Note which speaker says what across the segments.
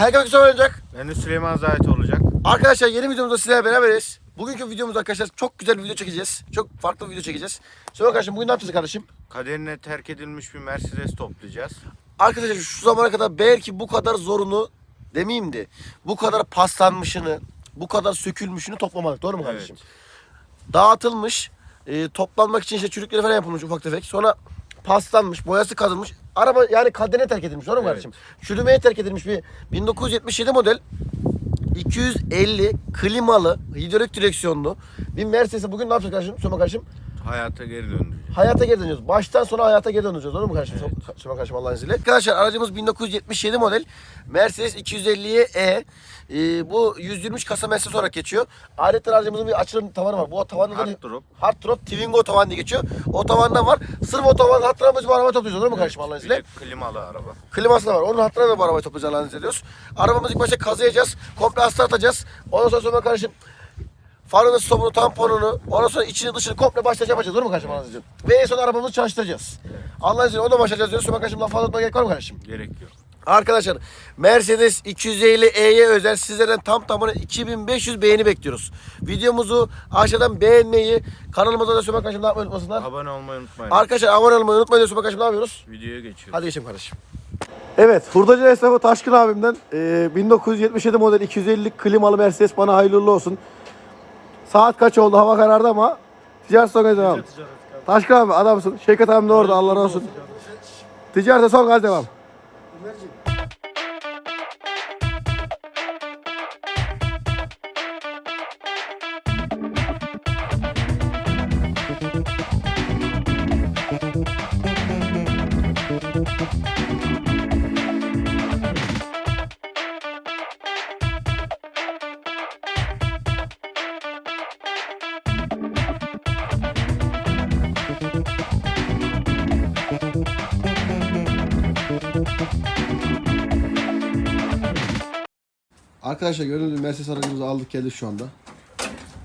Speaker 1: Herkese güzel olacak.
Speaker 2: Ben de Süleyman Zahit olacak.
Speaker 1: Arkadaşlar yeni videomuzda sizlerle beraberiz. Bugünkü videomuzda arkadaşlar çok güzel bir video çekeceğiz. Çok farklı bir video çekeceğiz. Söyle kardeşim bugün ne yapacağız kardeşim?
Speaker 2: Kaderine terk edilmiş bir Mercedes toplayacağız.
Speaker 1: Arkadaşlar şu zamana kadar belki bu kadar zorunu demeyeyim de bu kadar paslanmışını, bu kadar sökülmüşünü toplamadık. Doğru mu kardeşim? Dağıtılmış, e, toplanmak için işte çürükleri falan yapılmış ufak tefek. Sonra paslanmış, boyası kazılmış. Araba yani kaderine terk edilmiş. Doğru mu
Speaker 2: Evet.
Speaker 1: kardeşim? Çürümeye terk edilmiş bir 1977 model 250 klimalı, hidrolik direksiyonlu bir Mercedes'e bugün ne yapacağız kardeşim? Söyle kardeşim.
Speaker 2: Hayata geri döndüreceğiz.
Speaker 1: Hayata geri dönüyoruz. Baştan sona hayata geri döneceğiz. Doğru mu kardeşim?
Speaker 2: Evet.
Speaker 1: Söyle kardeşim Allah'ın izniyle. Arkadaşlar aracımız 1977 model. Mercedes 250'ye E. Ee, bu 123 kasa Mercedes olarak geçiyor. Ayrıca aracımızın bir açılım tavanı var. Bu tavanı da
Speaker 2: Hard drop.
Speaker 1: Hard Drop Twingo tavan diye geçiyor. O tavanda var. Sırf o tavan hattına biz bu arabayı toplayacağız. Doğru mu kardeşim Allah'ın
Speaker 2: Bir
Speaker 1: izniyle?
Speaker 2: de klimalı araba.
Speaker 1: Kliması da var. Onun hattına da bu arabayı toplayacağız Allah'ın izniyle ediyoruz. Arabamızı ilk başta kazıyacağız. Komple astar atacağız. Ondan sonra sonra kardeşim farını, stopunu, tamponunu, ondan sonra içini dışını komple baştan yapacağız. Doğru mu kardeşim Allah'ın izniyle? Ve en son arabamızı çalıştıracağız. Allah'ın izniyle ona başlayacağız diyoruz. Sonra kardeşim laf anlatmaya gerek var mı kardeşim?
Speaker 2: Gerek yok.
Speaker 1: Arkadaşlar Mercedes 250 E'ye özel sizlerden tam tamına 2500 beğeni bekliyoruz. Videomuzu aşağıdan beğenmeyi, kanalımıza da Sümer kardeşim ne yapmayı unutmasınlar.
Speaker 2: Abone olmayı unutmayın.
Speaker 1: Arkadaşlar abone olmayı unutmayın. Sümer kardeşim ne yapıyoruz?
Speaker 2: Videoya geçiyoruz.
Speaker 1: Hadi geçelim kardeşim. Evet, hurdacı esnafı Taşkın abimden e, 1977 model 250 klimalı Mercedes bana hayırlı olsun. Saat kaç oldu? Hava karardı ama ticaret son gaz devam. Taşkın abi adamsın. Şevket abim de orada Allah razı olsun. Ticarete son gaz devam. Arkadaşlar gördüğünüz gibi Mercedes aracımızı aldık geldik şu anda.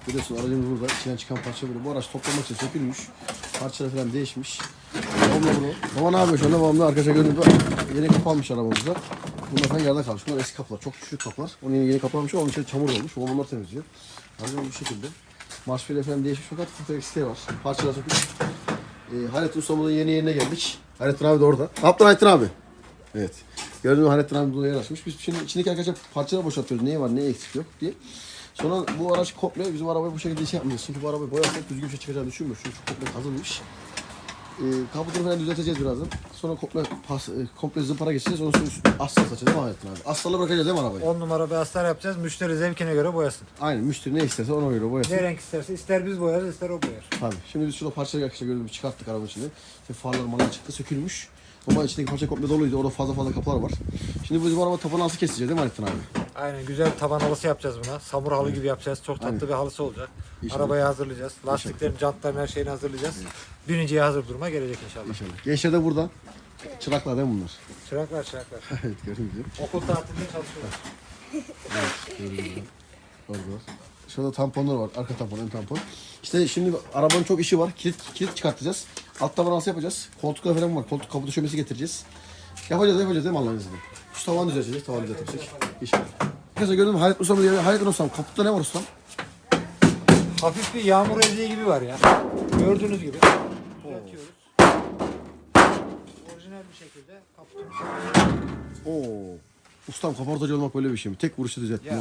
Speaker 1: Biliyorsun aracımız burada. İçinden çıkan parça burada. Bu araç toplamak için sökülmüş. Parçalar falan değişmiş. Babamla bunu. Baba ne yapıyor şu anda? Babam da arkadaşlar gördüğünüz gibi yeni kapı almış arabamızda. Bunlar falan yerde kalmış. Bunlar eski kapılar. Çok küçük kapılar. Onun yeni, yeni kapı almış. Onun içinde çamur olmuş. Babam onları temizliyor. Aracımız bu şekilde. Marşfile falan değişmiş fakat ufak eksikleri var. Parçalar sökülmüş. Ee, Hayrettin Usta'mızın yeni yerine geldik. Hayrettin abi de orada. Ne abi? Evet. Gördüğünüz gibi Hayrettin abi burada yer açmış. Biz şimdi içindeki arkadaşlar parçaları boşaltıyoruz. Neyi var, ne eksik yok diye. Sonra bu araç komple bizim arabayı bu şekilde şey yapmayacağız. Çünkü bu arabayı boyarsak düzgün bir şey çıkacağını düşünmüyoruz. Çünkü komple kazılmış. Ee, kaputunu falan düzelteceğiz birazdan. Sonra komple pas, e, komple zımpara geçeceğiz. Ondan sonra asla saçacağız değil mi Hayrettin abi? Aslarla bırakacağız değil mi arabayı?
Speaker 3: 10 numara bir astar yapacağız. Müşteri zevkine göre boyasın.
Speaker 1: Aynen. Müşteri ne isterse ona göre boyasın.
Speaker 3: Ne renk isterse ister biz boyarız ister o boyar.
Speaker 1: Tabii. Şimdi biz şurada parçaları arkadaşlar gördüğünüz gibi çıkarttık arabanın içinde. İşte farlar mallar çıktı sökülmüş. Ama içindeki parça komple doluydu. Orada fazla fazla kapılar var. Şimdi biz bu araba tabanı nasıl keseceğiz değil mi Hayrettin abi?
Speaker 3: Aynen güzel taban halısı yapacağız buna. Samur halı gibi yapacağız. Çok tatlı
Speaker 1: Aynen.
Speaker 3: bir halısı olacak.
Speaker 1: İnşallah.
Speaker 3: Arabayı hazırlayacağız. Lastiklerin, jantların her şeyini hazırlayacağız. Biniciye hazır duruma gelecek inşallah.
Speaker 1: İnşallah. Gençler de burada. Çıraklar değil mi bunlar?
Speaker 3: Çıraklar çıraklar.
Speaker 1: evet gördüğünüz gibi.
Speaker 3: Okul tatilinde çalışıyorlar.
Speaker 1: Gördüğünüz gibi. Orada var. Şurada tamponlar var. Arka tampon, ön tampon. İşte şimdi arabanın çok işi var. Kilit, kilit çıkartacağız. Alt taban alsı yapacağız. Koltuklar falan var. Koltuk kapı döşemesi getireceğiz. Yapacağız, yapacağız değil mi Allah'ın izniyle? Şu tavanı düzelteceğiz. Tavanı düzeltecek. İnşallah. Arkadaşlar gördün mü? Halit Ustam'ı diye. Halit Ustam. Kaputta ne var Ustam?
Speaker 3: Hafif bir yağmur ezdiği gibi var ya. Gördüğünüz gibi. Düzeltiyoruz. Orijinal bir şekilde kaputumuzu
Speaker 1: Oo. Ustam kaportacı olmak böyle bir şey mi? Tek vuruşta düzelttim.
Speaker 3: Ya.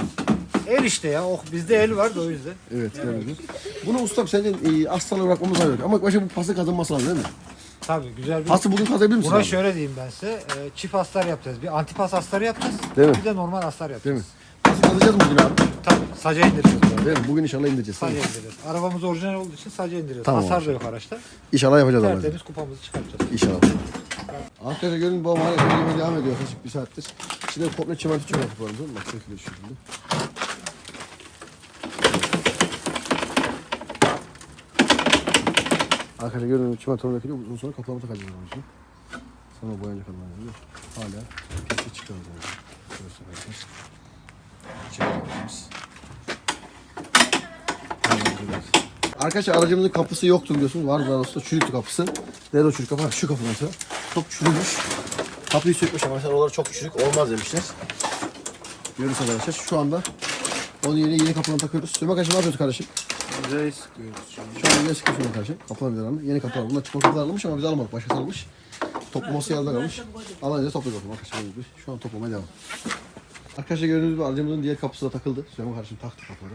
Speaker 3: El işte ya. Oh, bizde el var da o yüzden.
Speaker 1: Evet mü? Bunu ustam senin e, aslanla bırakmamız lazım. Ama başka bu pası kazanması lazım değil mi?
Speaker 3: Tabii güzel bir
Speaker 1: Pası bugün kazanabilir misin
Speaker 3: Buna
Speaker 1: abi?
Speaker 3: şöyle diyeyim ben size. e, çift astar yapacağız. Bir antipas astarı yapacağız.
Speaker 1: Değil mi?
Speaker 3: Bir de normal
Speaker 1: Değil
Speaker 3: yapacağız.
Speaker 1: mi? Pası kazacağız mı bugün abi?
Speaker 3: Tabii. Saca indireceğiz. bunu.
Speaker 1: Değil mi? Bugün inşallah indireceğiz.
Speaker 3: Saca indireceğiz. Arabamız orijinal olduğu için saca indireceğiz.
Speaker 1: Tamam
Speaker 3: Hasar da yok araçta.
Speaker 1: İnşallah yapacağız Allah'ın
Speaker 3: Tertemiz kupamızı çıkartacağız.
Speaker 1: İnşallah. Arkadaşlar görün babam hala yemeğe devam ediyor yaklaşık bir saattir. İçinde komple çimento çıkıyor kapılarımızın. Bak şekilde şu şekilde. Arkadaşlar görün çimentonun dökülüyor. Uzun sonra kapılarımıza takacağız onun için. Sonra boyanacak Allah'ın izniyle. Hala pisi çıkıyor. Şurası arkadaşlar. Çimentomuz. Arkadaşlar aracımızın kapısı yoktu biliyorsunuz. Vardı doğrusu çürüktü kapısı. Nerede o çürük kapı? Ha, Şu kapı mesela. Çok çürümüş. Kapıyı sökmüş mesela oralar çok çürük. Olmaz demişler. Görüyoruz arkadaşlar. Şu anda onun yerine yeni kapılarını takıyoruz. Süleyman kardeşim ne yapıyoruz kardeşim?
Speaker 2: Yüzeyi sıkıyoruz şimdi.
Speaker 1: Şu an yine sıkıyoruz kardeşim. Kapılar vidalarını. Yeni kapılar. Bunlar çıkma kapılar alınmış ama biz almadık. Başkası almış. Toplaması yarıda kalmış. Alınca topluyoruz arkadaşlar. Şu an toplamaya devam. Arkadaşlar gördüğünüz gibi aracımızın diğer kapısı da takıldı. Süleyman kardeşim taktı kapıları.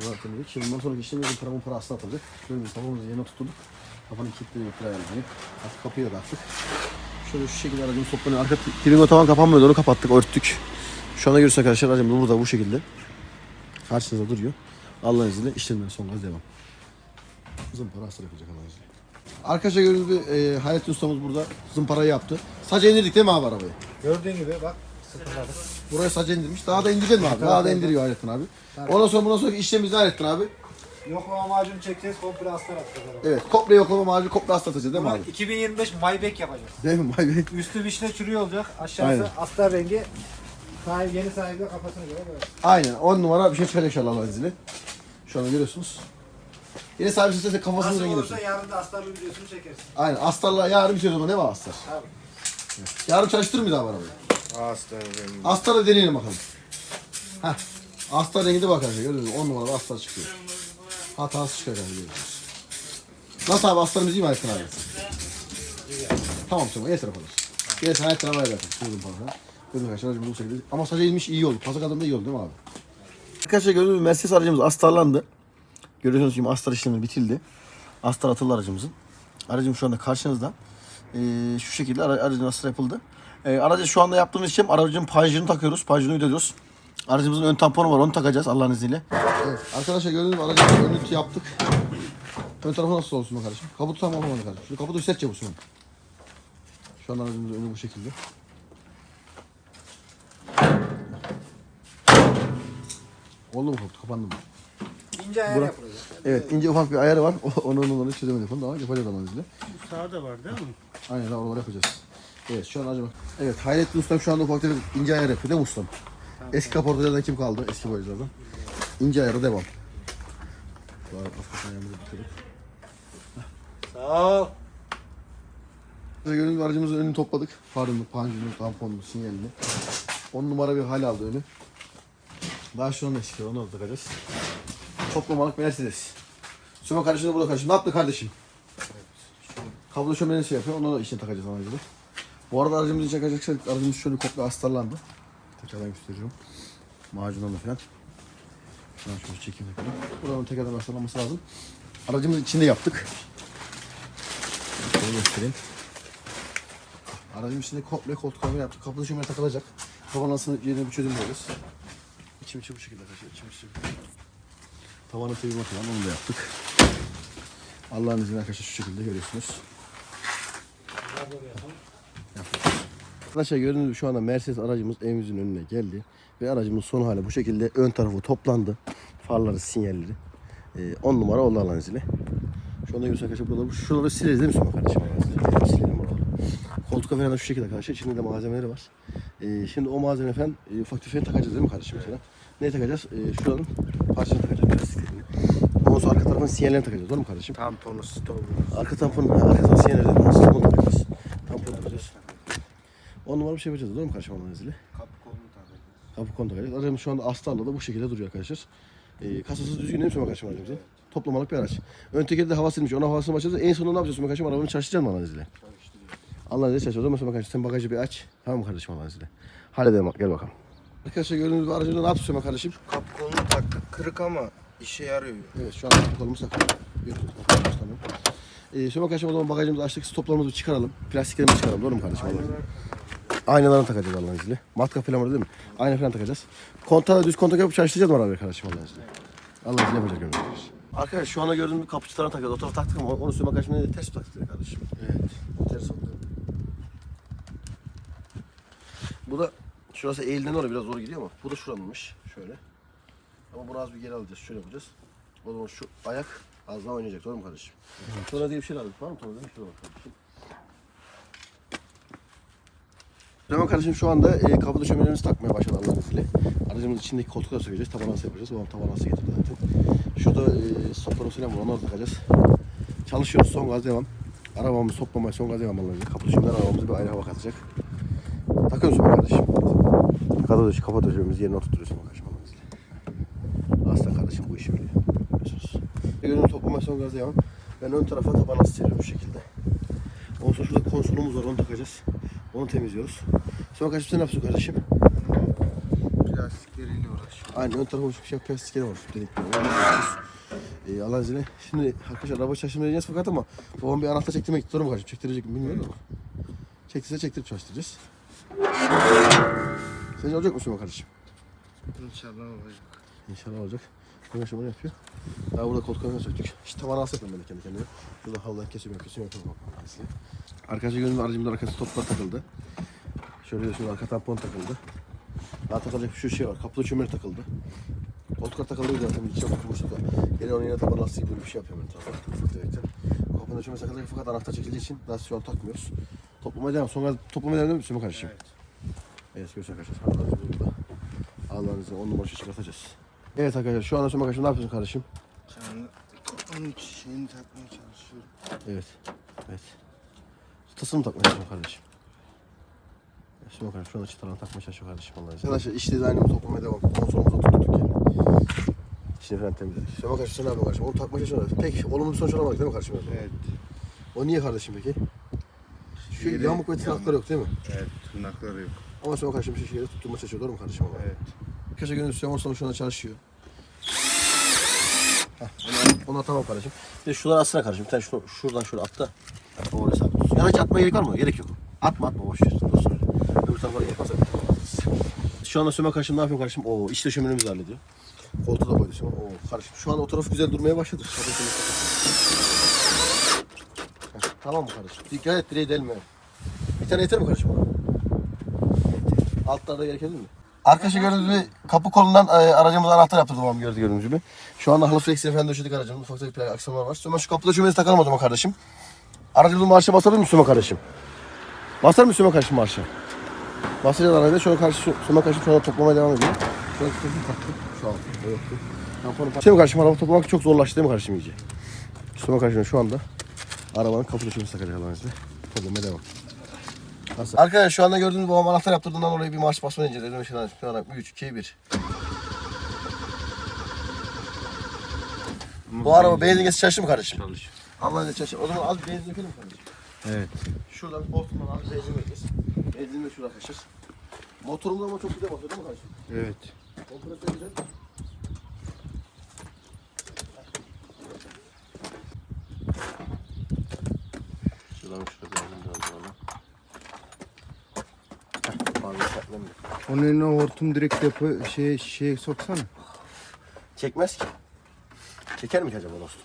Speaker 1: Bunlar. Şimdi bundan sonraki işlemimizin paramın para asla atılacak. Gördüğünüz gibi kapımızı yerine tutturduk. Kapının kilitleri yok. ayarlanıyor. Artık kapıyı da taktık. Şöyle şu şekilde aracımız toplanıyor. Arka tribün tavan kapanmıyordu. Onu kapattık, örttük. Şu anda görürsün arkadaşlar aracımız burada bu şekilde. Karşınızda duruyor. Allah'ın izniyle işlemden son gaz devam. Zımpara asır yapacak Allah'ın izniyle. Arkadaşlar gördüğünüz gibi e, Hayrettin ustamız burada zımparayı yaptı. Sadece indirdik değil mi abi arabayı?
Speaker 3: Gördüğün gibi bak sıfırladık.
Speaker 1: Buraya sadece indirmiş. Daha da indirdin mi abi? Daha da indiriyor Hayrettin abi. Ondan sonra bundan sonra işlemimizi Hayrettin abi.
Speaker 3: Yoklama macunu çekeceğiz komple astar atacağız.
Speaker 1: Evet, komple yoklama macunu komple aslatacağız değil mi abi?
Speaker 3: 2025 Maybach yapacağız.
Speaker 1: Değil mi? Vay be.
Speaker 3: Üstü vişne çürüyor olacak. Aşağısı
Speaker 1: Aynen.
Speaker 3: astar rengi. Sahibi, yeni sahibi de kafasına göre böyle.
Speaker 1: Aynen. 10 numara bir şey çıkacak inşallah izniyle. Şu anda görüyorsunuz. Yine sahibi size kafasını
Speaker 3: Nasıl
Speaker 1: rengi
Speaker 3: olursa
Speaker 1: olursa.
Speaker 3: yarın da astarlı videosunu çekersin.
Speaker 1: Aynen. Astarla yarın bitiyor o zaman ne var Astar?
Speaker 3: Tabii.
Speaker 1: Yarın çalıştırır mıyız abi arabayı?
Speaker 2: Aslan benim.
Speaker 1: Astar'ı deneyelim bakalım. Heh. Astar rengi de bak arkadaşlar. Gördünüz mü? 10 numaralı Astar çıkıyor. Hatası çıkıyor yani görüyorsunuz. Nasıl abi Astar'ımız iyi mi Ayettin abi? Tamam tamam. Yeter kadar. Yeter Ayettin abi zaten. Buyurun falan. Buyurun arkadaşlar bu şekilde. Ama sadece inmiş iyi oldu. Kazak adamda iyi oldu değil mi abi? Arkadaşlar gördüğünüz Mercedes aracımız astarlandı. Görüyorsunuz gibi astar işlemi bitildi. Astar atıldı aracımızın. Aracım şu anda karşınızda. Ee, şu şekilde ara- aracın astar yapıldı. Ee, aracı şu anda yaptığımız işlem aracın pajını takıyoruz. Pajını ödüyoruz. Aracımızın ön tamponu var onu takacağız Allah'ın izniyle. Evet, arkadaşlar gördüğünüz gibi aracın ön ütü yaptık. Ön tarafı nasıl olsun kardeşim? Kaputu tam olmadı kardeşim. Şu kaputu sertçe bulsun. Şu an aracımızın önü bu şekilde. Oldu mu kaput? Kapandı mı?
Speaker 3: İnce ayar
Speaker 1: Bura-
Speaker 3: yapılacak.
Speaker 1: Evet ince ufak bir ayarı var. Onu onu, onu çözemedik onu da ama yapacağız Allah'ın izniyle.
Speaker 4: Sağda var değil mi?
Speaker 1: Aynen oraları yapacağız. Evet şu an acaba. Evet Hayrettin Ustam şu anda ufak tefek ince ayar yapıyor değil mi ustam? Eski kaportacılardan kim kaldı? Eski boyacılardan. İnce ayarı devam. An bitirdik.
Speaker 3: Sağ ol.
Speaker 1: Gördüğünüz gibi aracımızın önünü topladık. Farını, pancını, tamponunu, sinyalini. 10 numara bir hal aldı önü. Daha şu anda eski onu da takacağız. Toplamalık Mercedes. Süleyman kardeşim de burada kardeşim. Ne yaptı kardeşim? Kablo şömine şey yapıyor. Onu da içine takacağız aracını. Bu arada aracımızı içine takacaksak aracımız şöyle komple astarlandı. Tekrardan gösteriyorum. Macunlarla falan. Şuradan şöyle çekeyim tekrardan. Buranın tekrardan astarlanması lazım. Aracımızı içinde yaptık. Şöyle göstereyim. Aracın içinde komple koltuk kamera yaptık. Kapıda şömine takılacak. Tavanasını yerine bir çözüm buluyoruz. İçim içi bu şekilde arkadaşlar. İçim içi. Tavanı teybi falan onu da yaptık. Allah'ın izniyle arkadaşlar şu şekilde görüyorsunuz. Yapıyoruz. Arkadaşlar gördüğünüz gibi şu anda Mercedes aracımız evimizin önüne geldi. Ve aracımız son hali bu şekilde ön tarafı toplandı. Farları, sinyalleri. 10 numara oldu Allah'ın izniyle. Şu anda görüyorsunuz arkadaşlar buraları, şuraları sileriz değil mi Süleyman kardeşim? Silelim oraları. Koltuk falan da şu şekilde arkadaşlar. İçinde de malzemeleri var. Ee, şimdi o malzeme falan e, ufak tefek takacağız değil mi kardeşim mesela? Ne takacağız? Ee, şuranın parçasını takacağız plastiklerini. Ondan sonra arka tarafın sinyallerini takacağız. Doğru mu kardeşim?
Speaker 2: Tamponu stopu.
Speaker 1: Arka tampon, ha, arka tarafın sinyallerini nasıl tampon takacağız? On numara bir şey yapacağız. Doğru mu kardeşim Allah'ın izniyle?
Speaker 2: Kapı kolunu takacağız.
Speaker 1: Kapı kontak edeceğiz. Aracımız şu anda astarla da bu şekilde duruyor arkadaşlar. Ee, kasası düzgün değil mi kardeşim aracımızın? Toplamalık bir araç. Ön tekeri de hava silmiş. Ona havasını başlayacağız. En sonunda ne yapacağız kardeşim? Arabanı çalıştıracağız mı izniyle? Allah'ın izniyle çalışacağız. O zaman kardeşim sen bagajı bir aç. Tamam mı kardeşim Allah'ın izniyle? Halledelim gel bakalım. Arkadaşlar gördüğünüz gibi aracımızda ne yaptık Süleyman kardeşim?
Speaker 2: Kapı kolunu taktık. Kırık ama işe yarıyor.
Speaker 1: Evet şu an kapı kolumuz takılı. Görüyorsunuz, kapı kolumuz takılı. Ee, Süleyman kardeşim o zaman bagajımızı açtık. Stoplarımızı çıkaralım. Plastiklerimizi çıkaralım. Doğru mu kardeşim? İzniyle? Aynalarını takacağız Allah'ın izniyle. Matka falan var değil mi? Ayna falan takacağız. Kontağı düz kontak yapıp çalıştıracağız mı arabayı kardeşim Allah'ın izniyle? Allah'ın izniyle yapacak görünüyoruz. Arkadaşlar şu anda gördüğünüz bir kapıcılarını takacağız. O taraf taktık ama onu kardeşim ne ters taktık kardeşim. Evet. Ters oldu. Bu da şurası eğilden oraya biraz zor gidiyor ama bu da şuranmış. Şöyle. Ama bunu az bir geri alacağız. Şöyle yapacağız. O zaman şu ayak az daha oynayacak. Doğru mu kardeşim? Sonra diye bir şey lazım. Var mı? Tamam. Şuraya bak kardeşim. Süleyman kardeşim şu anda e, kapıda şöminelerimizi takmaya başladı Allah'ın izniyle. Aracımızın içindeki koltukları sökeceğiz. Taban ası yapacağız. Babam taban ası getirdi zaten. Şurada e, stoplarımız falan var. Onları takacağız. Çalışıyoruz. Son gaz devam. Arabamız toplamaya son gaz devam Allah'ın izniyle. Kapıda şömineler arabamıza bir ayrı hava katacak. Takıyorsun Süleyman kardeşim. Kafa döşü, kafa döşümüzü yerine oturtuyoruz ama kardeşim. Allah'ın izniyle. Aslan kardeşim bu işi biliyor. Biliyorsunuz. Bir ürünü toplama son gazı devam. Ben ön tarafa taban asıl seriyorum bu şekilde. Ondan sonra şurada konsolumuz var onu takacağız. Onu temizliyoruz. Sonra kardeşim sen ne yapıyorsun kardeşim?
Speaker 2: Plastikleriyle uğraşıyor.
Speaker 1: Aynen ön tarafa uçuk şey plastikleri var delikleri. Ee, Allah'ın izniyle. Şimdi arkadaşlar araba çalıştırmayacağız fakat ama babam bir anahtar çektirmek istiyor mu kardeşim? Çektirecek mi bilmiyorum ama. Çektirse çektirip çalıştıracağız. Sence olacak mı Süleyman kardeşim?
Speaker 2: İnşallah olacak.
Speaker 1: İnşallah olacak. Arkadaşım onu yapıyor. Daha burada koltuklarını söktük. İşte tavana asıp ben de kendi kendime. Şurada halıdan kesiyorum, kesiyorum, yapıyorum. Arkadaşlar gördüğünüz aracımda arkası toplar takıldı. Şöyle şurada arka tampon takıldı. Daha takılacak şu şey var. Kapıda çömeri takıldı. Koltuklar takıldı zaten bir oturmuştuk da. Geri onun yerine taban lastiği böyle bir şey yapıyorum. Ufak tefekten. Kapının çömeri takılacak fakat anahtar çekildiği için daha şu an takmıyoruz. Toplamaya devam. Sonra toplamaya devam mi kardeşim? Evet. Evet görüşürüz arkadaşlar. Allah'ın izniyle 10 numara çıkartacağız. Evet arkadaşlar şu anda Süleyman kardeşim ne yapıyorsun kardeşim?
Speaker 2: Şu anda onun şeyini takmaya çalışıyorum.
Speaker 1: Evet. Evet. Tasını takmaya çalışıyorum kardeşim. Süleyman kardeşim şu anda çıtalarını takmaya çalışıyor kardeşim Allah'ın izniyle. Arkadaşlar iş dizaynımı toplamaya devam. Konsolumuzu tuttuk yani. İçini falan temizledik. Süleyman kardeşim sen ne yapıyorsun kardeşim? Onu takmaya çalışıyorsun. Pek olumlu sonuç alamadık değil mi kardeşim?
Speaker 2: Evet.
Speaker 1: O niye kardeşim peki? Şu
Speaker 2: Yeri-
Speaker 1: yamuk ve tırnakları yok değil mi?
Speaker 2: Evet. Tırnakları yok.
Speaker 1: Ama Süleyman kardeşim bir şekilde tutturmaya çalışıyor. Doğru mu kardeşim? Allah?
Speaker 2: Evet.
Speaker 1: Süleyman Usta şu anda çalışıyor. Heh, ona, ona tamam kardeşim. Bir de şuradan atsana kardeşim. Bir tane şunu, şuradan şöyle at da. Oraya sabit hiç atmaya gerek var mı? Gerek yok. Atma atma boş ver. Dursun tarafa yaparsak Şu anda Süleyman kardeşim ne yapıyor kardeşim? Oo işte şöminemizi hallediyor. Koltuğu da koydu Süleyman. Oo kardeşim şu an o taraf güzel durmaya başladı. Tamam mı kardeşim? Dikkat et direği delme. Bir tane yeter mi kardeşim ona? Altlarda gerekebilir mi? Arkadaşlar gördüğünüz gibi kapı kolundan e, aracımıza anahtar yaptırdım babam gördüğü gördüğünüz gibi. Şu anda halı flex efendi döşedik aracımız. Ufak tefek plak aksamlar var. Sonra şu kapıda şömenizi takalım o zaman kardeşim. Aracımızın marşa basabilir misin kardeşim? Basar mısın Süleyman kardeşim marşa? Basacağız arada. Şöyle karşı kardeşim şu anda toplamaya devam ediyor. Şöyle tutuyorsun taktım. Şu an. Yoktu. Tamponu Süleyman kardeşim araba toplamak çok zorlaştı değil mi kardeşim iyice? Süleyman kardeşim şu anda arabanın kapı döşemesi takacak Allah'ın izniyle. Toplamaya devam. Nasıl? Arkadaşlar şu anda gördüğünüz babam anahtar yaptırdığından dolayı bir marş basma inceledim. Şuradan şuradan 3, 2, 1. Bu araba benzin geçti çalıştı mı kardeşim?
Speaker 2: Çalışıyor.
Speaker 1: Allah'ın izniyle çalıştı. O zaman az bir benzin dökelim mi kardeşim?
Speaker 2: Evet.
Speaker 1: Şuradan hortumdan az benzin dökeceğiz. Benzin de şurada kaçır. Motorumuz ama çok güzel basıyor değil mi kardeşim?
Speaker 2: Evet.
Speaker 1: Kompresör güzel. Şuradan şurada.
Speaker 2: Onun önüne hortum direkt yapı şey şeye soksana.
Speaker 1: Çekmez ki. Çeker mi ki acaba dostum?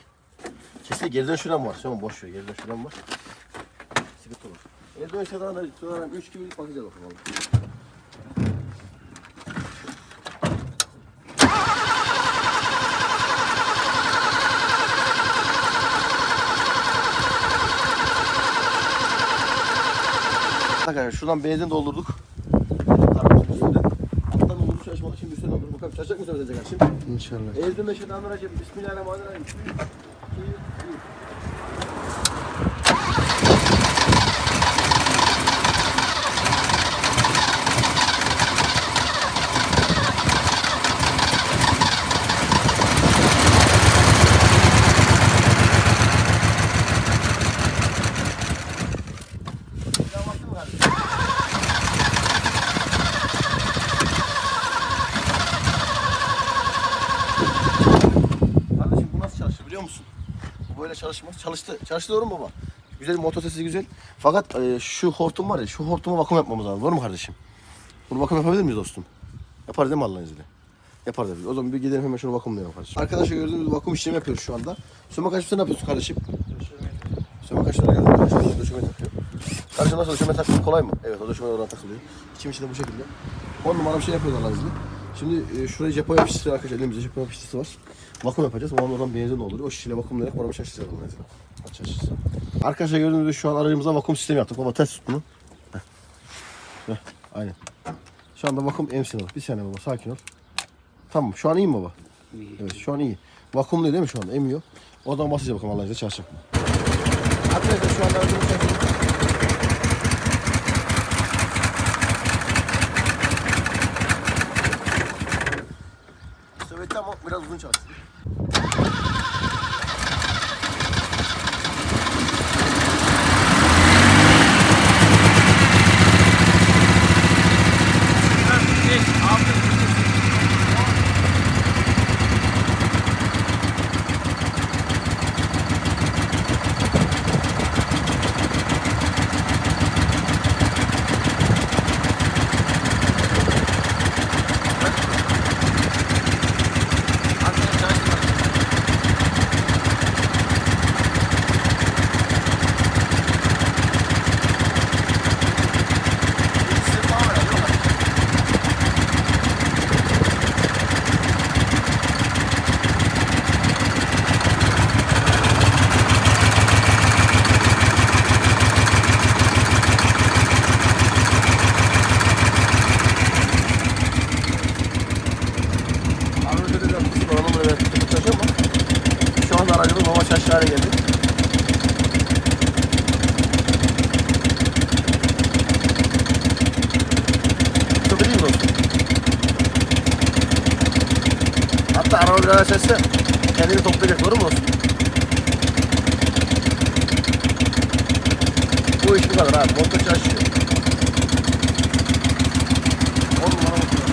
Speaker 1: Kesin geriden şuran var. Tamam boş ver. Geriden şuran var. Sıkıntı olur. Geriden şuradan da şuradan 3 gibi bakacağız bakalım. Arkadaşlar şuradan benzin doldurduk. Alttan doldurduk çalışmadık. Şimdi üstüne doldurduk. Bakalım çalışacak mı söyleyecek kardeşim?
Speaker 2: İnşallah.
Speaker 1: Ezdim eşhedü en la ilahe Bismillahirrahmanirrahim. Üç, iki, bir. Kardeşim bu nasıl çalışır biliyor musun? Bu böyle çalışmaz. Çalıştı. Çalıştı doğru mu baba? Güzel motor sesi güzel. Fakat e, şu hortum var ya şu hortuma vakum yapmamız lazım. Doğru mu kardeşim? Bunu vakum yapabilir miyiz dostum? Yaparız değil mi Allah'ın izniyle? Yaparız tabii. O zaman bir gidelim hemen şunu vakumlayalım kardeşim. Arkadaşlar gördüğünüz vakum işlemi yapıyoruz şu anda. Söme kaç sen ne yapıyorsun kardeşim? Söme kaç tane geldi? Kardeşim döşeme takıyor. Kardeşim nasıl döşeme takmak kolay mı? Evet o döşeme oradan takılıyor. İçim içi de bu şekilde. 10 numara bir şey yapıyoruz Allah'ın izniyle. Şimdi e, şuraya cepo yapıştırıyor arkadaşlar. Elimizde cepo yapıştırısı var. Vakum yapacağız. Ondan oradan benzin dolduruyor. O şişeyle vakumlayarak çalıştıracağız Allah'ın izniyle. Hadi çalışırız. Arkadaşlar gördüğünüz gibi şu an aracımıza vakum sistemi yaptık. Baba test tut bunu. Heh. Heh, Aynen. Şu anda vakum emsin ol. Bir saniye baba sakin ol. Tamam şu an iyi mi baba? Evet şu an iyi. Vakumluyor değil mi şu anda? Emiyor. Oradan basacağız bakalım Allah'ın izniyle çalışacak. Arkadaşlar şu anda aracımız çalışıyor. biraz uzun çalıştı. Abi öyle de biraz kısık olalım böyle tutup taşıyor ama şu anda aracımız hava şaşlı hale geldi. Çok iyi mi dostum? Araba biraz açarsa kendini toplayacak doğru mu dostum? Bu iş bu kadar abi. Motor çalışıyor. On numara motor.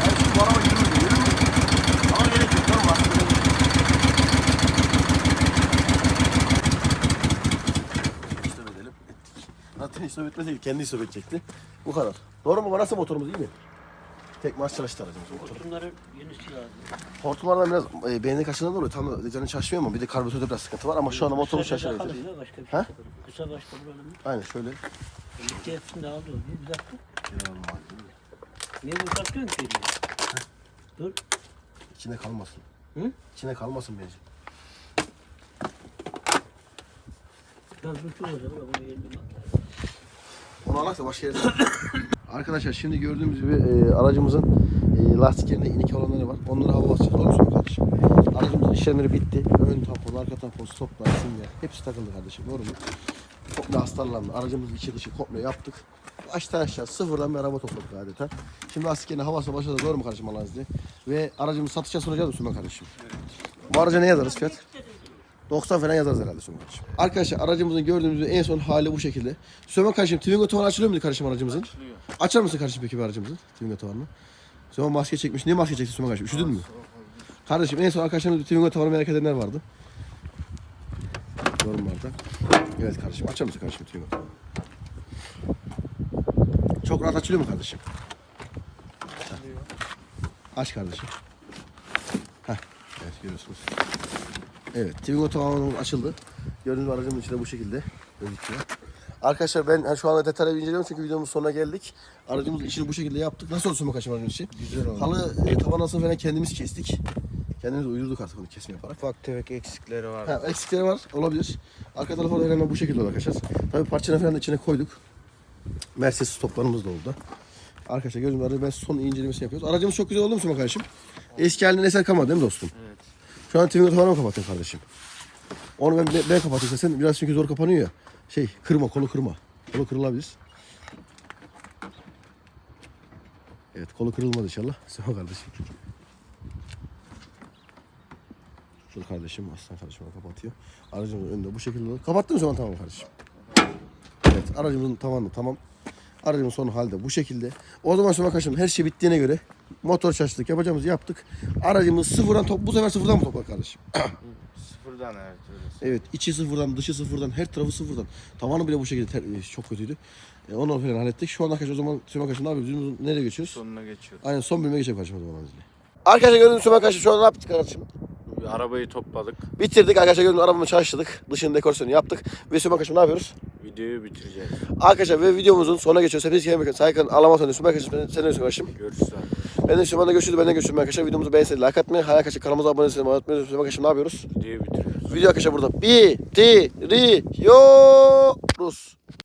Speaker 1: Yani şu bu araba yürümüyor, yürümüyor. Ama gerek yok, tamam mı? Aslında İstop edelim, ettik. İstop etmeseydi kendi istop edecekti. Bu kadar. Doğru mu? Nasıl motorumuz iyi mi? Tek marş çalıştı aracımız motor.
Speaker 4: Hortumların yenisi lazım.
Speaker 1: Hortumlardan biraz e, beğeni kaçından dolayı tam canı şaşmıyor ama bir de karbüratörde biraz sıkıntı var ama şu anda motorumuz şaşırıyor.
Speaker 4: Başka bir
Speaker 1: Ha?
Speaker 4: şey kalıyor. Kısa başka buranın.
Speaker 1: Aynen şöyle.
Speaker 4: Birlikte hepsini de aldı o. Bir dakika. Niye saklıyorsun ki? Dur.
Speaker 1: İçine kalmasın.
Speaker 4: Hı?
Speaker 1: İçine kalmasın bence.
Speaker 4: Biraz dur şu olacak. Bunu yerine bak.
Speaker 1: Onu alaksa başka yere. Arkadaşlar şimdi gördüğümüz gibi e, aracımızın e, lastiklerinde inik olanları var. Onları hava basacağız. Doğru musun kardeşim? Aracımızın işlemleri bitti. Ön tampon, arka tampon, stoplar, sinyal. Hepsi takıldı kardeşim. Doğru mu? Komple astarlandı. Aracımızın içi dışı komple yaptık. Baştan aşağı sıfırdan bir araba topladık adeta. Şimdi lastiklerini havasına başladı. Doğru mu kardeşim Allah'ın izniyle? Ve aracımızı satışa sunacağız mı Süleyman kardeşim? Bu araca ne yazarız fiyat? 90 falan yazarız herhalde kardeşim. Arkadaşlar aracımızın gördüğümüz en son hali bu şekilde. Kardeşim Twingo tavanı açılıyor muydu kardeşim aracımızın? Açılıyor. Açar mısın kardeşim peki bir aracımızın Twingo tavanını? Süleyman maske çekmiş. Niye maske çekti kardeşim? Üşüdün mü? Kardeşim en son arkadaşlarımız Twingo tavanı merak edenler vardı. Yorumlarda. Evet kardeşim açar mısın kardeşim Twingo tavanı? Çok rahat açılıyor mu kardeşim? Aç kardeşim. Heh. Evet görüyorsunuz. Evet, Twingo tamamen açıldı. Gördüğünüz aracımın içi de bu şekilde gözüküyor. Arkadaşlar ben şu anda detaylı inceliyorum çünkü videomuzun sonuna geldik. Aracımızın içini bu şekilde yaptık. Nasıl olsun kaçım aracın içi?
Speaker 2: Güzel oldu.
Speaker 1: Halı e, tavan asını falan kendimiz kestik. Kendimiz uydurduk artık bunu kesme yaparak.
Speaker 2: Ufak tefek eksikleri var.
Speaker 1: Ha, eksikleri var olabilir. Arka tarafı da hemen bu şekilde oldu arkadaşlar. Tabii parçanı falan da içine koyduk. Mercedes stoplarımız da oldu. Arkadaşlar gördüğünüz aracı ben son incelemesini yapıyoruz. Aracımız çok güzel oldu mu Süleyman kardeşim? Eski halinden eser kalmadı değil mi dostum?
Speaker 2: Evet.
Speaker 1: Şu an Twingo tavanı mı kapattın kardeşim? Onu ben, ben, kapatayım. Sen biraz çünkü zor kapanıyor ya. Şey kırma kolu kırma. Kolu kırılabilir. Evet kolu kırılmadı inşallah. Süleyman kardeşim. Dur kardeşim aslan kardeşim kapatıyor. Aracımızın önünde bu şekilde oldu. Kapattın Süleyman tamam kardeşim? Evet aracımızın tavanı tamam. Aracımın son halde bu şekilde. O zaman sonra kardeşim her şey bittiğine göre motor çalıştık yapacağımızı yaptık. Aracımız sıfırdan top bu sefer sıfırdan mı topladık kardeşim?
Speaker 2: Sıfırdan evet öyle.
Speaker 1: Evet içi sıfırdan dışı sıfırdan her tarafı sıfırdan. Tavanı bile bu şekilde ter- e, çok kötüydü. E, onu falan hallettik. Şu anda arkadaşlar o zaman Süleyman kardeşim ne yapıyoruz? Nereye geçiyoruz?
Speaker 2: Sonuna geçiyoruz.
Speaker 1: Aynen son bölüme geçelim kardeşim o zaman. Arkadaşlar gördüğünüz Süleyman kardeşim şu an ne yaptık kardeşim?
Speaker 2: Arabayı topladık.
Speaker 1: Bitirdik arkadaşlar gördüğünüz arabamı çalıştırdık. Dışını dekorasyonu yaptık. Ve Süleyman kardeşim ne yapıyoruz?
Speaker 2: Videoyu bitireceğiz.
Speaker 1: Arkadaşlar ve videomuzun sonuna geçiyoruz. Hepiniz kendine bakın. Saygın Allah'a emanet olun. Sen ne diyorsun kardeşim?
Speaker 2: Görüşürüz abi.
Speaker 1: Ben de Süleyman'la görüşürüz. Ben de görüşürüz arkadaşlar. Videomuzu beğenseniz like atmayı. Hala arkadaşlar kanalımıza abone olmayı unutmayın. Kardeşim ne yapıyoruz?
Speaker 2: Videoyu bitiriyoruz.
Speaker 1: Video arkadaşlar burada bitiriyoruz.